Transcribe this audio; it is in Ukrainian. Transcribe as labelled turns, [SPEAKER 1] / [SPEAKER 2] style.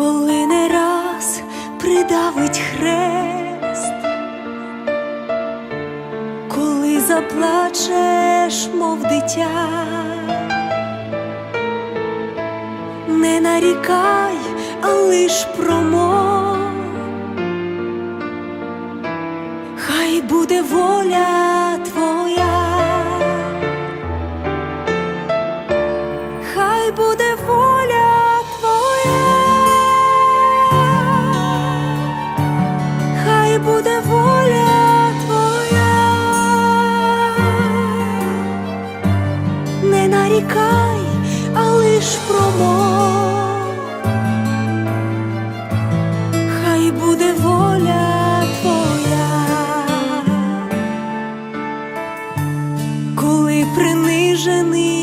[SPEAKER 1] коли не раз придавить хрест, коли заплачеш, мов дитя, не нарікай, а лиш промов, хай буде воля твоя, хай буде воля. не нарікай, а лиш промов, хай буде воля твоя, коли принижений.